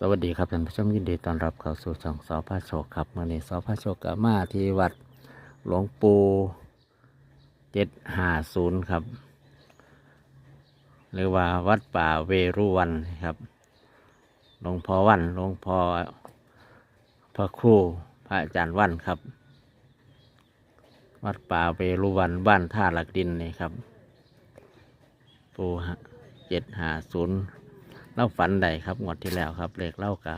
สวัสดีครับท่านผู้ชมยินดีต้อนรับเข้าสู่ช่องสอพระโชคครับมื่อนี้สอพระโชคกมาที่วัดหลวงปู่เจ็ดห้าศูนย์ครับ หรือว่าวัดป่าเวรุวันครับหลวงพ่อวันหลวงพ่อพระครูพระอาจารย์วันครับ วัดป่าเวรุวันบ้านท่าหลักดินนี่ครับ ปูเจ็ดห้าศูนย์ เล่าฝันใดครับงวดที่แล้วครับเลขเล่ากะ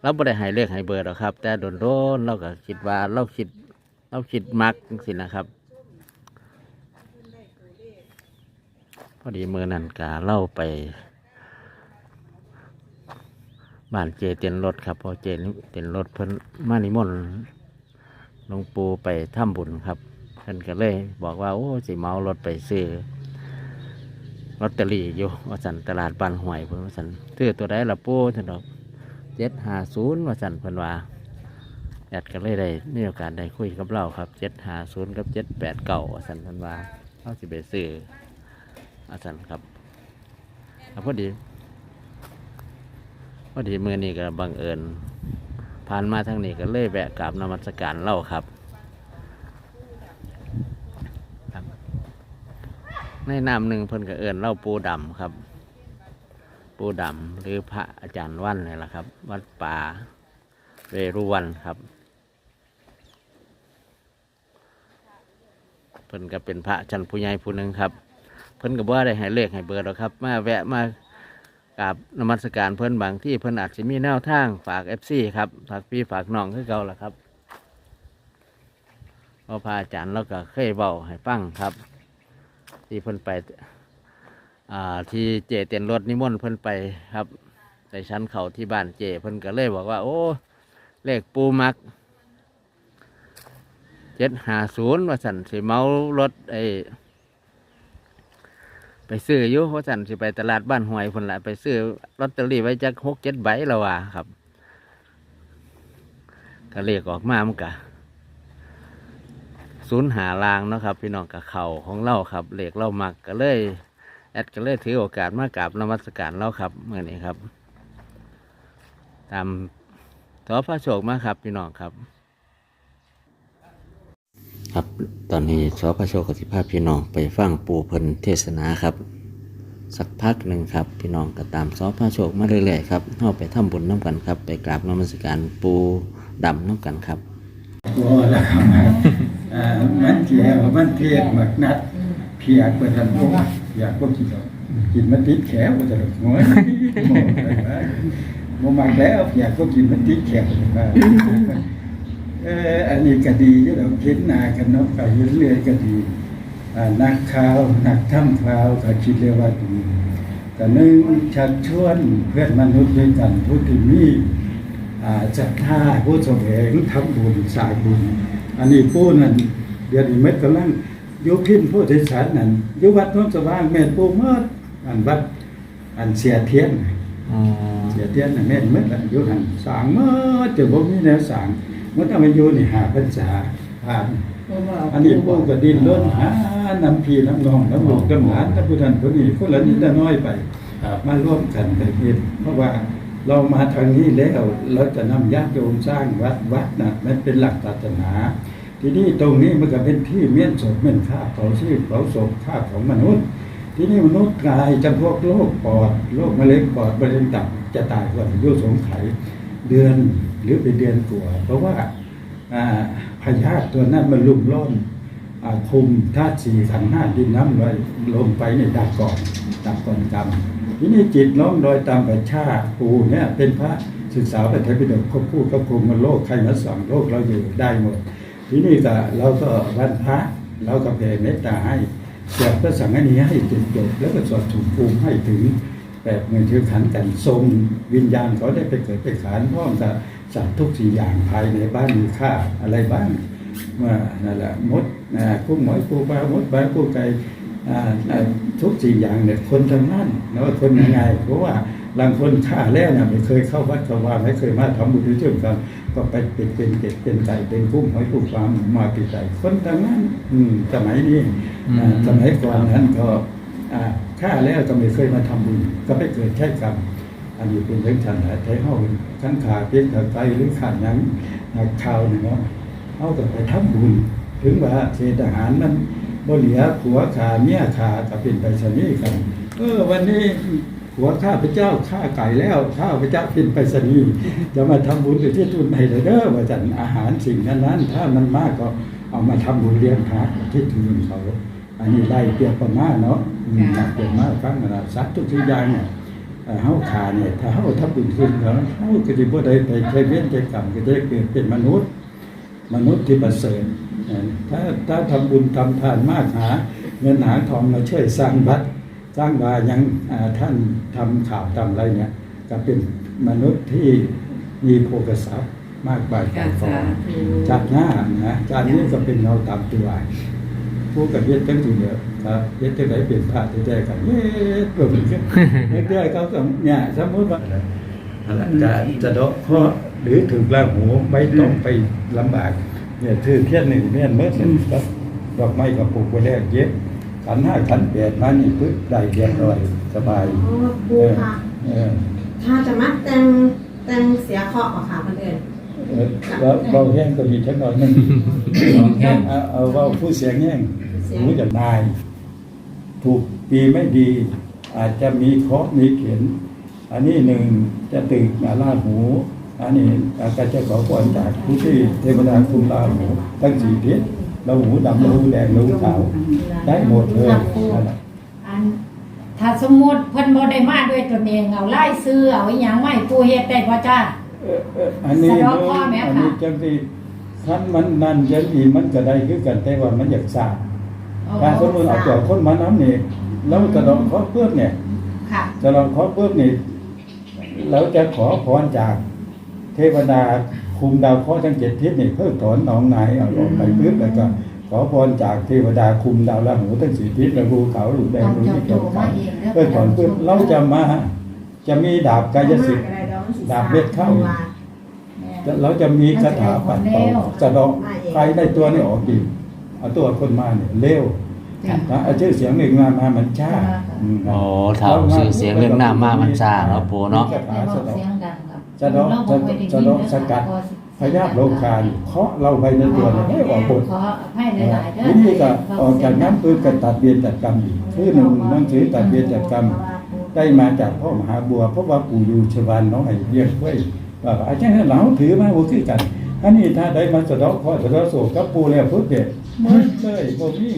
เราไม่ได้ให้เลขให้เบอร์หรอกครับ แต่โดนโดนเราก็คิดว่าเราคิด เราคิดมักสินะครับ พอดีมือนันกาเล่าไปบ้านเจเตียนรถครับพอเจเตียนรถเพิ่นมานิมนต์หลวงปู่ไปถ้ำบุญครับเพิ่นก็เลย บอกว่าโอ้สิเมารถไปซื้อ ลอตเตอรี่อยู่ว่าสันตลาดบานหวยเพิ่นว่าสันซื้อตัวใดละปูสันดอกเจ็ดห้าศูนย์ว่าสันเพิ่นว่าแอดก็เลยได้มีโอกาสได้คุยกับเราครับเจ็ดห้าศูนย์กับเจ็ดแปดเก้าว่าสันเพิ่นว่าเขาสิไปซื้อว่าสันครับพอดีพอดีเมื่อนี้ก็บังเอิญผ่านมาทางนี้ก็เลยแวะกราบนมัสการเล่าครับ ในนามหนึ่งเพิ่นก็เอิญเล่าปูดำครับ ปูดำหรือพระอาจารย์วันนี่แหละครับ วัดป่าเวรุวันครับ เพิ่นก็เป็นพระชั้นผู้ใหญ่ผู้หนึ่งครับ เพิ่นก็บ่ได้ให้เลขให้เบอร์หรอกครับ มาแวะมากราบนมัสการเพิ่นบางที่เพิ่นอาจจะมีแนวทางฝากเอฟซีครับฝากพี่ฝากน้องคือเก่าล่ะครับเพราะพระอาจารย์เราก็เคยเบาให้ฟังครับ ที่เพิ่นไปอ่าที่เจเตียนรถนิมนต์เพิ่นไปครับในชั้นเขาที่บ้านเจเพิ่นก็เลยบอกว่า โอ้ เลขปูมักเจ็ดหาศูนย์ว่าสันสิเมารถไอไปซื้ออยู่ว่าสันสิไปตลาดบ้านห้วยเพิ่นละไปซื้อลอตเตอรี่ไว้จักหกเจ็ดใบแล้วว่าครับก็เลขออกมามันกะ ศูนย์หาลางเนาะครับ พี่น้องกับเข่าของเราครับเหล็กเรามักก็เลยแอดก็เลยถือโอกาสมากราบนมัสการเราครับเมื่อนี้ครับ ตามทอพระโชคมาครับ พี่น้องครับ ครับตอนนี้สอพระโชคกสิภาพพี่น้องไปฟังปูเพิ่นเทศนาครับ สักพักหนึ่งครับ พี่น้องก็ตามสอพระโชคมาเรื่อยๆครับเข้าไปทำบุญน้ำกันครับ ไปกราบนมัสการปูดำน้ำกันครับตัวละครับ มันเที่ยวมันเทียนหมักนัดเพียกไปทันพวกอยากพวกกินหรอกกินมันติดแขวจะหรอกโอ้ยโมมาแล้วอยากพวกกินมันติดแขวเอออันนี้ก็ดีที่เราคิดหนากันเนาะไปเรื่อยๆก็ดีอ่านักข่าวนักถ้ำข่าวก็คิดเรียกว่าดีแต่หนึ่งชักชวนเพื่อนมนุษย์ด้วยกันผู้ที่มีอ่าจัดท่าผู้แสวงทำบุญสายบุญ อันนี้ผู้นั้นเดี๋ยวนี้เม็ดกำลังอยุพินผู้ที่สารนั้นอยุวัดโน้นสว่างแม่นปูเมื่ออันวัดอันเสียเทียนอ๋อเสียเทียนน่ะแม่นเมื่อละอยุหันสร้างเมื่อจะบ่มีแนวสร้างเมื่อต้องมาอยู่นี่หาพรรษาผ่านอันนี้ปูก็ดินล้นหานำพี่น้ำนองน้ำลูกน้ำหลานน้ำผู้ทันผู้นี้คนละนิดละน้อยไปครับมาร่วมกันแต่เพียเพราะว่า เรามาทางนี้แล้วเราจะนำญาติโยมสร้างวัดวัดนะมันเป็นหลักศาสนา ทีนี้ตรงนี้มันก็เป็นที่เมียนศพเมียนค่าเผาชีพเผาศพค่าของมนุษย์ ทีนี้มนุษย์กายจำพวกโรคปอดโรคมะเร็งปอดมะเร็งตับจะตายก่อนอายุสงไขเดือนหรือเป็นเดือนกว่าเพราะว่าพยาธิตัวนั้นมันลุ่มล้อมคุมธาตุสี่ขันห้าดินน้ำลอยลงไปในดักก่อนดักก่อนกรรม ทีนี้จิตน้อมรอยตามประชาปูเนี่ยเป็นพระศึกษาพระไตรปิฎกควบคู่กับกรมโลกใครมาสั่งโลกเราอยู่ได้หมด ทีนี้ก็เราก็วันพระเราก็แผ่เมตตาให้เสียพระสังฆนีให้จนจบแล้วก็สวดถูกภูมิให้ถึงแบบเงินเชื่อขันกันทรงวิญญาณเขาได้ไปเกิดไปขานพร้อมกับสัตว์ทุกสี่อย่างภายในบ้านมีค่าอะไรบ้างว่านั่นแหละมดอ่ากุ้งหมอยปูปลามดปลาปูไก่อ่าอ่า ทุกสิ่งอย่างเนี่ยคนทำนั่นนะว่าคนยังไงเพราะว่าบางคนฆ่าแล้วนะไม่เคยเข้าวัดเข้าวาไม่เคยมาทำบุญด้วยกันก็ไปเป็นเป็นเก็ดเป็นไก่เป็นกุ้งหอยปูปลามาปีไก่คนทำนั้นอืมสมัยนี้อ่าสมัยก่อนนั้นก็อ่าฆ่าแล้วก็ไม่เคยมาทำบุญก็ไปเกิดใช้กรรมอันนี้เป็นเรื่องฉันนะแต่เฮาขั้นขาเพียงขาไกลหรือขาดหยังหักข่าวนี่เนาะเฮาก็ไปทำบุญ ถึงว่าเศษอาหารมัน บ่เหลือผัวขาเมียขาก็เป็นไปชนีกัน เออ วันนี้ผัวข้าพเจ้าฆ่าไก่แล้วข้าพเจ้าเป็นไปสนีย์จะมาทำบุญไปที่ทุนให้เด้อว่าจันอาหารสิ่งนั้นนั้นถ้ามันมากก็เอามาทำบุญเลี้ยงพระที่ทุนเขา อันนี้ไล่เปรียบประมาณเนาะอืมเปรียบมาฟังนะสัตว์ทุกสิ่งอย่างเนี่ยเอ่อเฮาขาเนี่ยถ้าเฮาทำบุญขึ้นแล้วเฮาก็สิบ่ได้ไปใช้เวรใช้กรรมก็ได้เกิดเป็นมนุษย์ มนุษย์ที่ประเสริฐเอ่อ ถ้าถ้าทำบุญทำทานมากหา เงินหาทองมาช่วยสร้างวัด สร้างวายังอ่าท่านทำข่าวทำอะไรเนี่ยก็เป็นมนุษย์ที่มีโภคทรัพย์มากกว่าการฟองจากหน้านะจากนี้ก็เป็นเงาตามตัวผู้กับเย็ดทั้งทีเดียวครับเย็ดทั้งไหนเปลี่ยนผ้าได้ๆกันเย็ดตัวเป็นขึ้นเรื่อยๆเขาก็เนี่ยสมมติว่าจะจะดอกเคราะห์หรือถึงลาหูไม่ต้องไปลำบาก เนี่ยถือเทียนหนึ่งเทียนเมื่อเสร็จครับดอกไม้กับปลูกไว้แล้วเย็บขันห้าขันแปดมานี่ปึ๊บได้เรียบร้อยสบายโอ้ปูค่ะเออถ้าจะมัดแต่งแต่งเสียเคราะห์อะค่ะคนอื่นเออแล้วเบาแห้งก็มีชักหน่อยหนึงเอาเอาเบาผู้เสียงแห้งหูจะนาย ถูกปีไม่ดี อาจจะมีเคราะห์มีเข็น อันนี้หนึ่งจะตึกอาลาหู อันนี้อาจจะขอพรจากผู้ที่เทวดาคุมลาหูทั้งสี่ทิศเราหูดำเราหูแดงเราหูขาวได้หมดเลยนั่นแหละอันถ้าสมมุติเพิ่นบ่ได้มาด้วยตนเองเอาไล่ซื้อเอาอีหยังมาให้ผู้เฮ็ดได้บ่จ้าเอ่อเอ่ออันนี้สะดอกเนข้อไหมอะคะอันนี้จังที่คันมันนั่นจังที่มันก็ได้คือกันแต่ว่ามันอยากสร้างถ้าสมมติเอาตัวคนมาน้ำนี่แล้วกระดองขอเพื่อเนี่ยค่ะ กระดองขอเพื่อนี่เราจะขอพรจาก เทวดาคุมดาวเคราะห์ทั้งเจ็ดทิศนี่เพิ่งถอนหนองนายเอาออกไปปึ๊บแล้วก็ขอพรจากเทวดาคุมดาวราหูทั้งสี่ทิศแล้วรูเขาลูกแดงต้องลูกเจ้าที่โตเกี่ยวกัมานเองเด้อเพื่อถอนปึ๊บเราจะมาจะมีดาบกายสิทธิ์ดาบเม็ดเข้าเราจะมีคาถาปัดเป่าจะดอกใครได้ตัวนี่ออกอีกเอาตัวคนมาเนี่ยเร็วนะเอาชื่อเสียงหนึ่งมามามันช้าอืมโอ้เท่าชื่อเสียงเรื่องหน้ามามันซ่าเนาะปูเนาะ คาแต่ถาบอสะกดอกเสียงดังครับสะดอกเราบ่ค่อยได้ยินสะดอกสกัดพยาธิโลคานี่เคาะเราไปในตัวเนี่ยให้ออกหมดขออภัยหลายๆเด้อทีนี้ก็ออกจากนั้นคือการตัดเบียนจัดกรรมอีกคือหนึ่งหนังสือตัดเบียนจัดกรรมได้มาจากพ่อมหาบัวเพราะว่าปู่อยู่ชวานน้องไอ้เรียกไว้ว่าอาจารย์เราถือมาบ่คือกันอันนี้ถ้าได้มาสะเดอกข้อสะเดอกโศกกับปู่แล้วพุทธเด็ดมืดเลยบ่มี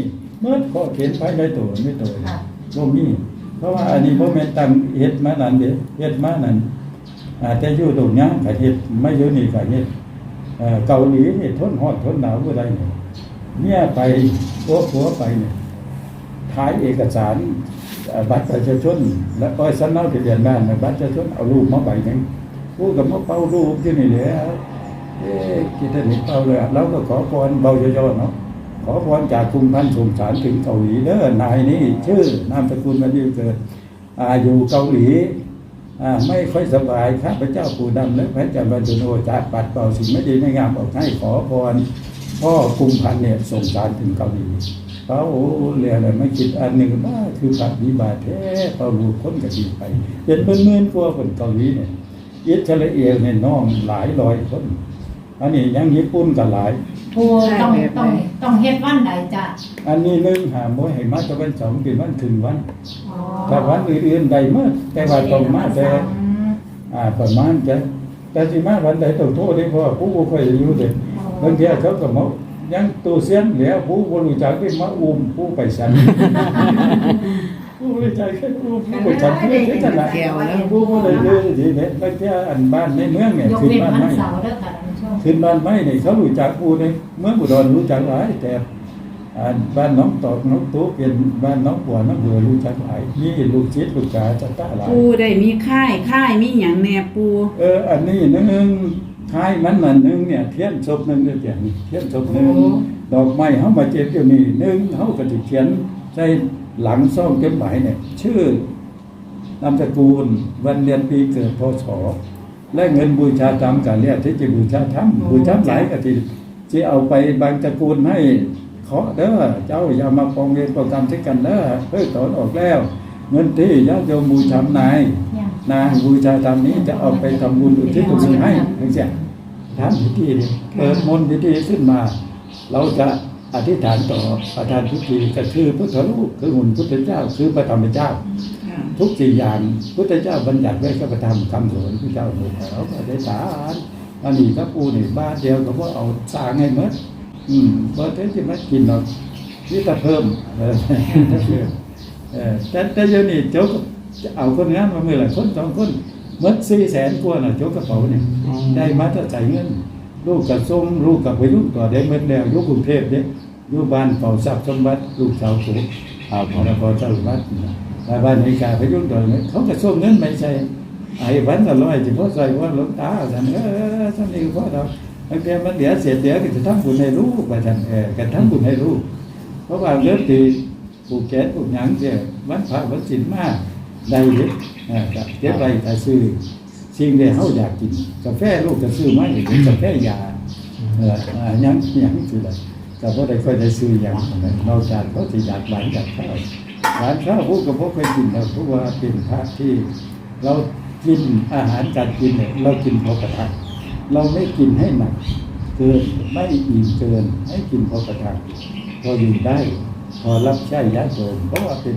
มืดข้อเขียนภายในตัวไม่ตัวค่ะบ่มี เพราะว่าอันนี้บ่แม่นตั้งเฮ็ดมานั่นเด้เฮ็ดมานั่น อาจจะอยู่ตรงนี้ก็เฮ็ดไม่อยู่นี่ก็เฮ็ดเอ่อเกาหลีนี่ทนร้อนทนหนาวบ่ได้เนี่ยเนี่ยไปผัวผัวไปเนี่ยถ่ายเอกสารบัตรประชาชนและอ้อยสำเนาทะเบียนบ้านบัตรประชาชนเอารูปมาใบหนึ่งผู้กับมาเป่ารูปที่นี่แหละเอ๊ะกิตนิเป่าเลยเราก็ขอพรเบาย่อๆเนาะขอพรจากกรุงพันธุ์สงสารถึงเกาหลีเด้อนายนี่ชื่อนามสกุลมันดีเกิดอายู่เกาหลี ไม่ค่อยสบายข้าพเจ้าปู่ดำและพระเจ้าบรรจุโนจัดปัดเป่าสิ่งไม่ดีไม่งามออกให้ขอพรพ่อกรุงพันเนี่ยส่งสารถึงเกาหลีเขาโอ้เรียอะไรไม่คิดอันหนึ่งว่าคือพระวิบาทแท้เขารู้คนก็ดีไปเป็นเป็นเมื่นกลัวคนเกาหลีเนี่ยอิสราเอลเนี่ยน้องหลายร้อยคน อันนี้ยังญี่ปุ่นก็หลายผู้ต้องต้องต้องเฮ็ดวันใดจ้ะอันนี้หนึ่งหาบ่ให้มาตะวันสองเป็นวันถึงวันอ๋อแต่วันอื่นๆใดเมื่อแต่ว่าต้องมาแต่อืมอ่าประมาณจะแต่สิมาวันใดต้องโทษได้เพราะว่าผู้บ่ค่อยอยู่เด้บางทีเขาก็มายังตัวเสียนแล้วผู้บ่รู้จักได้มาอุ้มผู้ไปสั่นผู้บริจาคแค่ผู้ผู้บริจาคแค่แค่ขนาดผู้บริจาคดีเนี่ยบางทีอันบ้านในเมืองเนี่ยยกขึ้นเว้นบ้านวันไม้เสาร์เด้อค่ะท่านผู้ชม ขึ้นบ้านไม้เนี่ยเขารู้จักผู้ในเมืองอุดรรู้จักหลายแต่อ่าบ้านน้องตอกน้องตู้เป็นบ้านน้องปัวน้องเบือรู้จักหลายนี่ลูกชิดลูกกาจะตาหลายปูได้มีค่ายค่ายมีหยังแหน่ปูเอออันนี้หนึงท้ายมันนั่นหนึงเนี่ยเทียนศพหนึงเนี่ยอย่างนี้เทียนศพหนึงดอกไม้เฮามาเจ็บอยู่นี่หนึงเฮาก็สิเขียนใส่หลังซ่องจดหมายเนี่ยชื่อนามสกุลวันเดือนปีเกิดพศ และเงินบูชาตามการเรียกที่จะบูชาธรรมบูชาหลายก็ที่ที่เอาไปบางตระกูลให้เคาะเด้อเจ้าอย่ามาปองเวรปองกรรมที่กันเด้อเพื่อถอนออกแล้ว เงินที่ญาติโยมบูชานายเนี่ยนางบูชาตามนี้จะเอาไปทำบุญอุทิศบุญให้ถึงเสียทำพิธีเนี่ยเปิดมนต์พิธีขึ้นมา เราจะ อธิษฐานต่อประธานพิธีก็คือพุทธรูปคือหุ่นพุทธเจ้าคือพระธรรมเจ้าค่ะทุกสิ่งอย่างพุทธเจ้าบัญญัติไว้ก็ประทำคำสอนพระเจ้าหมดแล้วก็ได้สารอันนี้ก็ปูนี่บ้านเดียวก็ว่าเอาสร้างให้หมดอืมเพราะเท่จะมากินหรอกนี่แต่เพิ่มเออเออแต่แต่เดี๋ยวนี้เจ้าก็จะเอาคนงานมาเมื่อไหร่คนสองคนหมดสี่แสนกว่าน่ะเจ้ากระเป๋าเนี่ยได้มาถ้าใส่เงิน ลูกกับส้มลูกกับไปลูกต่อได้เมื่อแล้วยุกรุงเทพเนี่ยอยู่บ้านเฝ้าทรัพย์สมบัติลูกสาวสูงครับผพอมแล้วพอเจ้าวัดนะแต่บ้านในกาพยุ่งต่อเนี่ยเขาก็ส่งเงินไม่ใช่ไอ้วันละร้อยเฉพาะใส่ว่าหลวงตาท่านเออท่านนี่เพ่อเราบางทียมันเดี๋ยวเสียเดี๋ยวก็จะทำบุญให้ลูกไปท่านเออกันทำบุญให้ลูกเพราะว่าเรื่องที่ผูกแขนผูกหยังเนี่ยวันพระวันศีลมากได้เยอะเออก็เก็บไว้แต่ซื้อ สิ่งที่เขาอยากกินกาแฟลูกก็ซื้อมาอย่างกาแฟยาเอออ่าหยังหยังสิล่ะก็บ่ได้ค่อยได้ซื้ออย่างนั้นนอกจากเขาสิอยากหวานจากข้าวหวานข้าวพวกกับพวกเคยกินนะเพราะว่าเป็นพระที่ เรากินอาหารการกินเนี่ยเรากินพอประทังเราไม่กินให้หนักเกินไม่อิ่มเกินให้กินพอประทังพออยู่ได้ พอรับใช้ญาติโยมเพราะว่าเป็น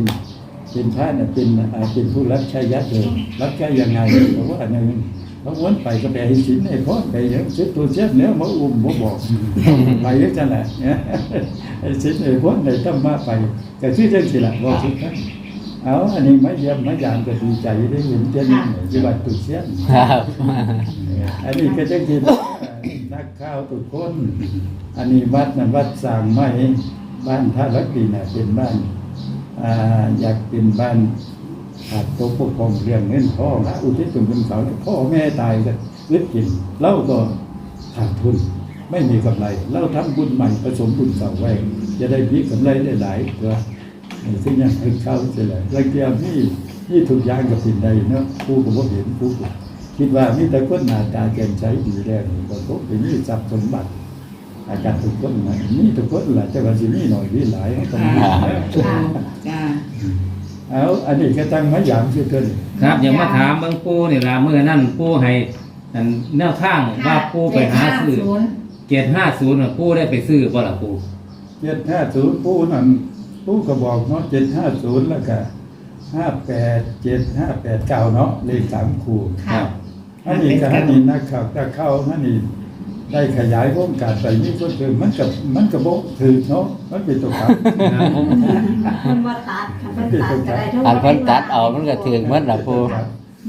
เป็นพระเนี่ยเป็นเป็นผู้รับใช้ญาติโยมรับใช้ยังไงเพราะว่าอันนึงเขาวนไปก็ไปให้สินให้พรไปอย่างชุดตัวเช็ดเนื้อมาอุ้มมาบอกไปเยอะจังแหละเนี่ยไอ้สินไอ้พรในธรรมะไปก็ชื่อจังสิละบอกทุกท่านเอาอันนี้ไม่เยี่ยมไม่ยามก็ดีใจได้เห็นเจ้านี่ที่วัดตุเชียนอันนี้ก็จังสินนักข้าวทุกคน อันนี้วัดนั้นวัดสร้างไม้บ้านท่ารักดีน่ะเป็นบ้าน อยากเป็นบ้านขาดตัวปกครองเรื่องเงินพ่อนะอุทิศส่วนบุญเขาพ่อแม่ตายก็ลึกกินเล่าก็ขาดทุนไม่มีกำไรเราทำบุญใหม่ผสมบุญเก่าไว้ จะได้มีกำไรได้หลายตัวซึ่งยังให้เข้าเฉลยแล้วเกียวนี่นี่ถูกอย่างกับสิ่งใดเนาะผู้ก็บ่เห็นผู้ก็คิดว่ามีแต่คนหน้าตาแจ่มใสดีแล้วนี่ก็คงเป็นนี่ทรัพย์สมบัติ อาการทุกคนนะนี่ทุกคนแหละแต่ว่าสิมีหน่อยมีหลายเขาต้องมีค่ะจ้าเอาอันนี้ก็ตั้งไม้ยามชื่อเกินครับอย่ามาถามเบิ่งปูนี่ล่ะเมื่อนั่นปูให้อันแนวทางว่าปูไปหาซื้อศูนย์เกียรห้าศูนย์ปูได้ไปซื้อบ่ล่ะปูเจ็ดห้าศูนย์ผู้นั่นผู้ก็บอกเนาะเจ็ดห้าศูนย์แล้วก็ห้าแปดเจ็ดห้าแปดเก้าเนาะเลขสามคู่ค่ะอันนี้ก็อันนี้นักข่าวตะเข้าอันนี้ ได้ขยายวงการไปนี่ก็คือมันกับมันกับบกถือเนาะมันเป็นตัวครับคนว่าตัดคันเป็นตัดก็ได้ทั้งอันเพิ่นตัดเอามันก็ถึงหมดล่ะปู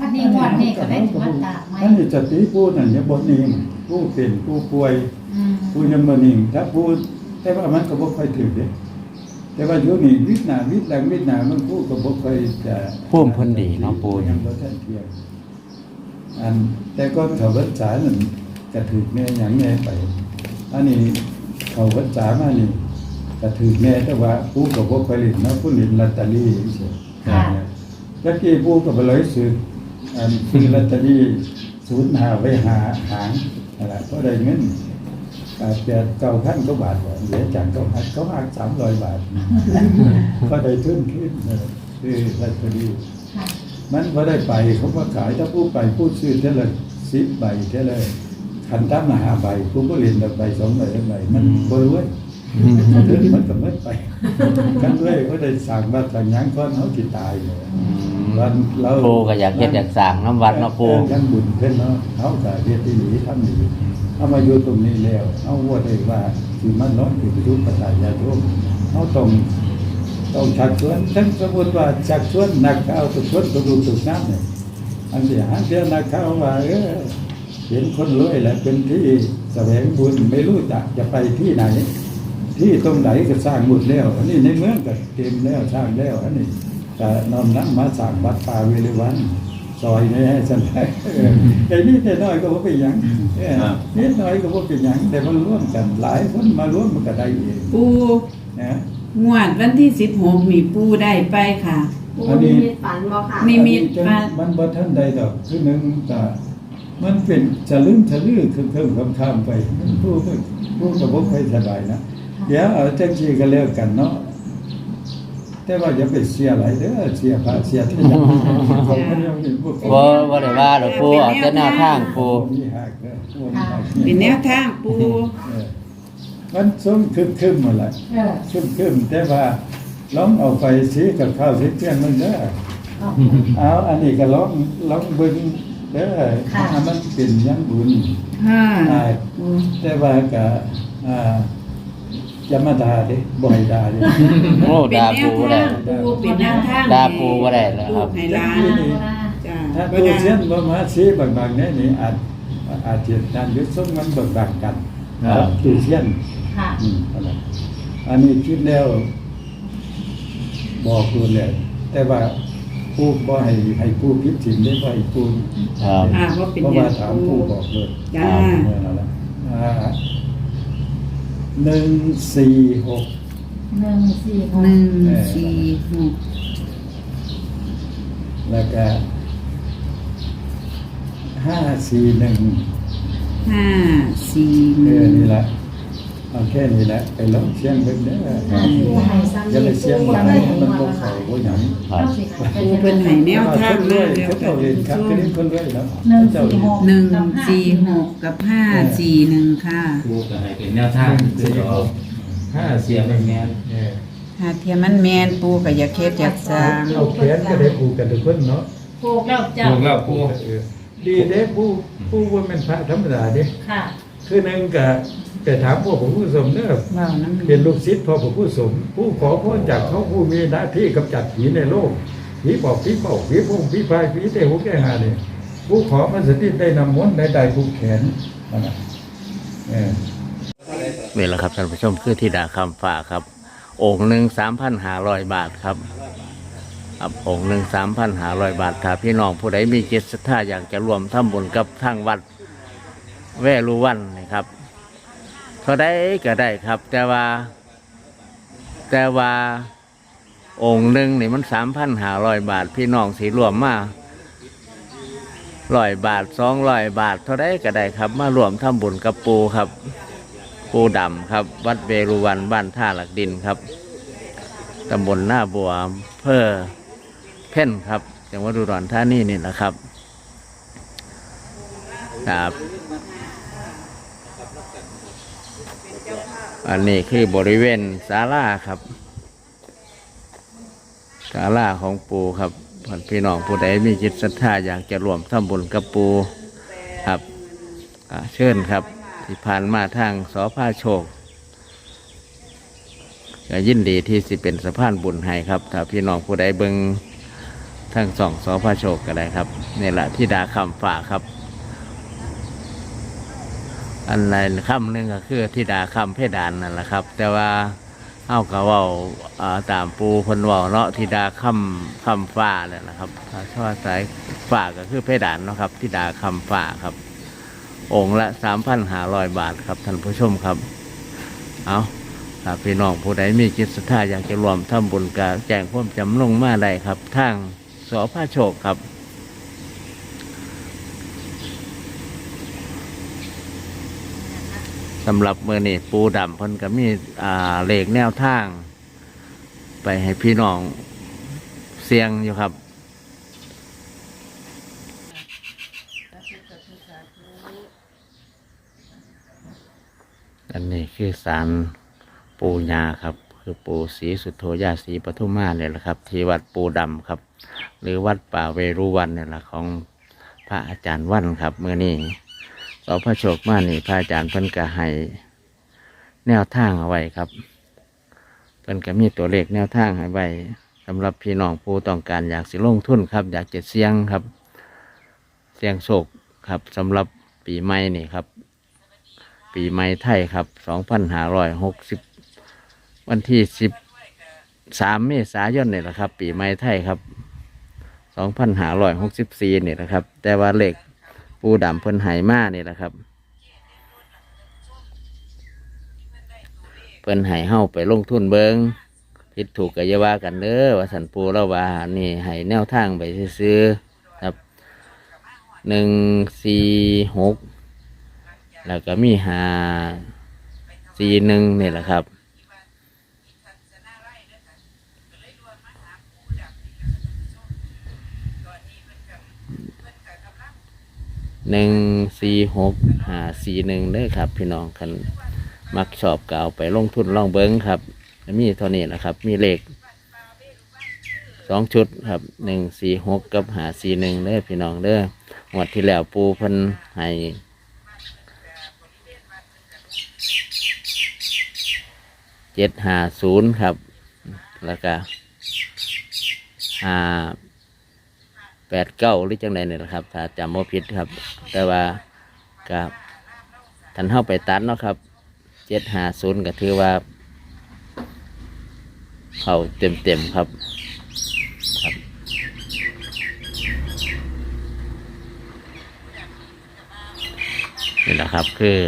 บัดนี้งวดนี้ก็ได้ถือว่าตัดไหมอันนี้จะตีผู้นั่นเนี่ยบนนิ่งผู้เป็นผู้ป่วยอืมผู้ยังบ่นิ่งถ้าผู้แต่ว่ามันก็บ่ค่อยถือเด้แต่ว่าอยู่นี่วิทย์หน้าวิทย์หลังวิทย์หน้ามันผู้ก็บ่ค่อยจะพุ่มเพิ่นดีเนาะปูยังบ่ทันเทียมอันแต่ก็เขาวัดษานั่น กระถือแม่หยังแม่ไป อันนี้เขาวัดษามานี่กระถือแม่แต่ว่าผู้ก็บ่ค่อยเล่นเนาะผู้เล่นลอตเตอรี่เฉยๆค่ะตะกี้ผู้ก็ไปเลยซื้ออันซื้อลอตเตอรี่ศูนย์หาไว้หาหางอะไรก็ได้เงินแปดแปดเก้าพันกว่าบาทว่าเหลือจากเก้าพันเขาหักสามร้อยบาท ก็ได้ทุนขึ้นเออซื้อลอตเตอรี่ค่ะมันพอได้ไปเขาก็ขายถ้าผู้ไปผู้ซื้อเท่าละสิบใบเท่าละ คันตั้มหาใบผู้ก็เรียนแบบใบสองใบสามใบมันบ่รวยมันถึงมันก็ไม่ไปกันด้วยก็ได้สั่งมาสั่งหยังก้อนเขาจิตตายเลยวันเราปูก็อยากเฮ็ดอยากสร้างน้ำวัดเนาะปูยังบุญขึ้นเนาะเขาก็เรียนที่หนีทำหนีเอามาอยู่ตรงนี้แล้วเอาว่าได้ว่าที่มันน้อยที่ประยุทธ์ประทายาทุกเขาต้องต้องชักชวนทั้งสมมติว่าชักชวนนักข่าวทุกคนก็ดูถูกน้ำเนี่ยอันเดียวหาเดียวนักข่าวว่าเออ เห็นคนรวยแหละเป็นที่แสวงบุญไม่รู้จักจะไปที่ไหน ที่ตรงไหนก็สร้างหมดแล้ว อันนี้ในเมืองก็เต็มแล้วสร้างแล้ว อันนี้ก็นำน้ำมาสร้างวัดป่าเวรุวันซอยนี้ให้สันได้เออไอ้นี่แต่น้อยก็บ่เป็นหยังเออนิดน้อยก็บ่เป็นหยังแต่มันร่วมกันหลายคนมาร่วมมันก็ได้เองปูนะงวดวันที่สิบหกมีปูได้ไปค่ะปูนิมิตฝันบ่ค่ะนิมิตอันนี้จะมันบ่ทันใดดอกคือหนึงก็ มันเป็นสลึมสลือคือเพิ่มคำคำไปมันผู้ผู้ก็บ่ค่อยสบายนะเดี๋ยวเอาจังซี่ก็แล้วกันเนาะแต่ว่าอย่าไปเสียอะไรเด้อเสียพระเสียที่ยังเขาไม่ได้มีผู้บ่บ่ได้ว่าดอกปูเอาแต่แนวทางปูมีหักเด้อปูมีหักเป็นแนวทางปูเออมันส้มคึมคึมๆหมดแหละเออคึมคึมๆแต่ว่าลองเอาไปสีกับข้าวสีเทียนมันเด้อเอาเอาอันนี้ก็ลองลองเบิ่ง เด้อค่ะถ้ามันเป็นยังบุญค่ะอ่าปูแต่ว่าก็อ่าจะมาด่าเด้บ่ให้ด่าเด้โอ้ดาปูบ่ได้ปูเป็นแนวทางดาปูบ่ได้แล้วครับให้ร้านจ้าถ้าตัวเช่นบ่มาสีบางๆเนี่ยนี่อาจอาจจะด้านยุดส้มมันบางๆกันครับตัวเช่นค่ะอืมนั่นแหละอันนี้คิดแล้วบอกรู้แล้วแต่ว่า ผู้บ่ให้ให้ผู้พิจิตรได้บ่ให้ผู้ครับ อ่าว่าเป็นเพราะแนว่าวถามปูผู้บอกเลยจ้าเออนั่นแหละอ่าหนึ่งสี่หกหนึ่งสี่หหนึ่กงสี่หกแล้วก็ห้าสี่หนึ่งห้าสี่หเอนึ่องนี่แหละ เอาแค่นี้แหละไปลองเสียงเบิ่งเด้อปูให้ซ้ำอย่าไปเสียงปูหลายได้มันมาบ่เข้าลายบ่หยังครับปูเป็นให้แนวทางเลมายแล้วเขากัเจ้าเรียนครับผู้ชทีนี้มคนด้วยแล้วหนึ่งเจ้าสี่หกหนึ่งสี่หกกับห้าสี่หนึ่งค่ะปูก็ให้เป็นแนวทางคือเอาห้าเสียเป็นแม่นเออถ้าเทียมมันแมนปูกับยาเคสอยากสร้างเอาแขนก็ได้ผูกันทุกคนเนาะปูกแล้วจ้าปูแล้วปูดีเด้ผู้ผู้ว่าเป็นพระธรรมดาเด้ค่ะคือหนึ่งก็ ไปถามพวกผมผู้สมเด้อว้าวน้ำเป็นลูกศิษย์พ่อผมผู้สม ผู้ขอพรจากเขาผู้มีหน้าที่กำจัดผีในโลกผีปอบผีเป่าผีพุ่งผีพายผีเตหุกแก่หาเนี่ยผู้ขอมันสติได้นำมนต์ได้ได้ผูกแขนนั่นน่ะเออนี่แหละครับท่านผู้ชมคือที่ดาคำฝากครับ องค์หนึ่งสามพันห้าร้อยบาทครับครับองค์หนึ่งสามพันห้าร้อยบาทถ้าพี่น้องผู้ใดมีจิตศรัทธาอยากจะรวมทำบุญกับทางวัดแวรุวันนะครับ เท่าได้ก็ได้ครับ แต่ว่า แต่ว่าองค์หนึ่งนี่มันสามพันห้าร้อยบาท พี่น้องสีรวมมาร้อยบาทสองร้อยบาท เท่าได้ก็ได้ครับ มารวมทำบุญกับปูครับ ปูดำครับ วัดเวรุวันบ้านท่าหลักดินครับตำบลหน้าบัวเภอเพ่นครับจังหวัดอุดรธานีนี่แหละครับครับ อันนี้คือบริเวณศาลาครับศาลาของปูครับพี่น้องผู้ใดมีจิตศรัทธาอยากจะรวมทำบุญกับปูครับเชิญครับ ที่ผ่านมาทางสอพาโชคก็ยินดีที่สิเป็นสะพานบุญให้ครับ ถ้าพี่น้องผู้ใดเบิงทางสองสอพาโชคก็ได้ครับนี่แหละที่ดาคำฝากครับ อันใดคำหนึ่งก็คือที่ดาคำเพดานนั่นแหละครับ แต่ว่าเอากระว่าอ่าตามปูเพนว่าเนาะที่ดาคำคำฟ้าเนี่ยนะครับถ้าชอบสายฟ้าก็คือเพดานเนาะครับที่ดาคำฟ้าครับ องค์ละสามพันห้าร้อยบาทครับท่านผู้ชมครับ เอาถ้าพี่น้องผู้ใดมีจิตศรัทธาอยากจะรวมทำบุญกาแจ้งความจำลงมาได้ครับทางสอพระโชคครับ สำหรับเมื่อนี่ปูดำเพิ่นก็มีอ่าเลขแนวทาง ไปให้พี่น้องเสียงอยู่ครับ อันนี้คือสารปูญาครับ คือปูศรีสุโธยาศรีปทุมมาเนี่ยแหละครับ ที่วัดปูดำครับ หรือวัดป่าเวรุวันเนี่ยแหละของพระอาจารย์วันครับเมื่อนี้ สพระโชคมานี่พระอาจารย์เพิ่นก็ให้แนวทางเอาไว้ครับเพิ่นก็มีตัวเลขแนวทางให้ไว้สำหรับพี่น้องผู้ต้องการอยากสิลงทุนครับ อยากจะเสี่ยงครับ เสี่ยงโชคครับสำหรับปีใหม่นี่ครับ ปีใหม่ไทยครับสองพันห้าร้อยหกสิบวันที่สิบสามเมษายนนี่แหละครับ ปีใหม่ไทยครับสองพันห้าร้อยหกสิบสี่นี่ยนะครับ แต่ว่าเล็ก ปูดำเพิ่นไหมาเนี่ยแหละครับ เพิ่นไหเฮาไปลงทุนเบิงผิดถูกกัยาว่ากันเด้อว่าสันปูเราว่านี่ให้แนวทางไปซื้อครับหนึ่งสี่หกแล้วก็มีหาสี่หนึ่งนี่แหละครับ หนึ่งสี่หกหาสี่หนึ่งเด้อครับ พี่น้องคันมักชอบก็เอาไปลงทุนลองเบิ้งครับ มีเท่านี้นะครับ มีเลขสองชุดครับหนึ่งสี่หกกับหาสี่หนึ่งเด้อพี่น้องเด้องวดที่แล้วปูพิ่นให้เจ็ดหาศูนย์ครับ แล้วก็ห้า แปดเก้าหรือจังใดเนี่ยนะครับ ถ้าจำว่าผิดครับ แต่ว่ากับทันเข้าไปตัดเนาะครับเจ็ดหาศูนย์ก็ถือว่าเข้าเต็มเต็มครับครับนี่แหละครับคือ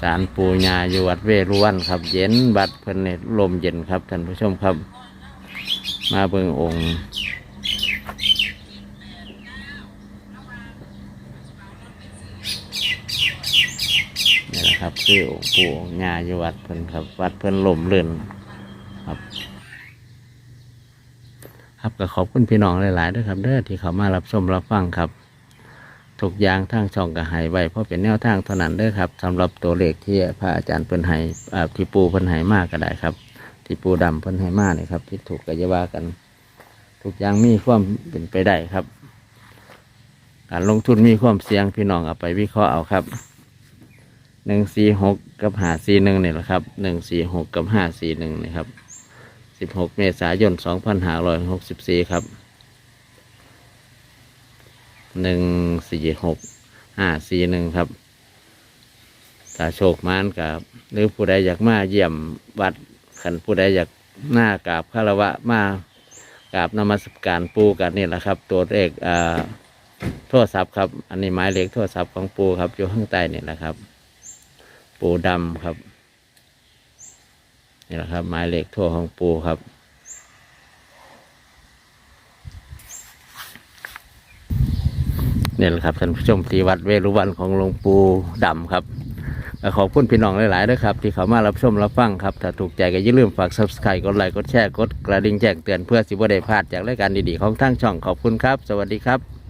สารปูญาอยู่วัดเวรุวันครับ เย็นบัดเพิ่นในลมเย็นครับท่านผู้ชมครับ มาเบิ่งองค์นี่แหละ ครับคือองค์ปู่องค์ญาอยู่วัดเพิ่นครับ วัดเพิ่นลมเลื่อนครับ ครับก็ขอบคุณพี่น้องหลายๆด้วยครับ เด้อที่เขามารับชมรับฟังครับทุกอย่างทางช่องก็ให้ไว้เพราะเป็นแนวทางเท่านั้นเด้อครับสำหรับตัวเลขที่พระอาจารย์เพิ่นให้ที่ปูเพิ่นให้มากก็ได้ครับที่ปูดำเพิ่นให้มากนี่ครับที่ถูกกัยว่ากัน ทุกอย่างมีความเป็นไปได้ครับ การลงทุนมีความเสี่ยงพี่น้องเอาไปวิเคราะห์เอาครับ หนึ่งสี่หกกับหาสี่หนึ่งเนี่ยแหละครับหนึ่งสี่หกกับห้าสี่หนึ่งนี่ครับสิบหกเมษายนสองพันห้าร้อยหกสิบสี่ครับหนึ่งสี่หกห้าสี่หนึ่งครับถ้าโชคมานกับหรือผู้ใดอยากมาเยี่ยมวัดขันผู้ใดอยากหน้ากราบคารวะมากราบนมัสการปูกันนี่แหละครับ ตัวเลขอ่าโทรศัพท์ครับ อันนี้หมายเลขโทรศัพท์ของปูครับอยู่ข้างใต้นี่แหละครับ ปูดำครับนี่แหละครับหมายเลขโทรของปูครับ เนี่ยแหละครับท่านผู้ชมที่วัดเวรุวันของหลวงปู่ดำครับขอบคุณพี่น้องหลายๆด้วยครับ ที่เขามารับชมรับฟังครับ ถ้าถูกใจก็อย่าลืมฝาก subscribe กดไลค์กดแชร์กดกระดิ่งแจ้งเตือนเพื่อสิบวได้พลาดจากรายการดีๆของทางช่องขอบคุณครับ สวัสดีครับ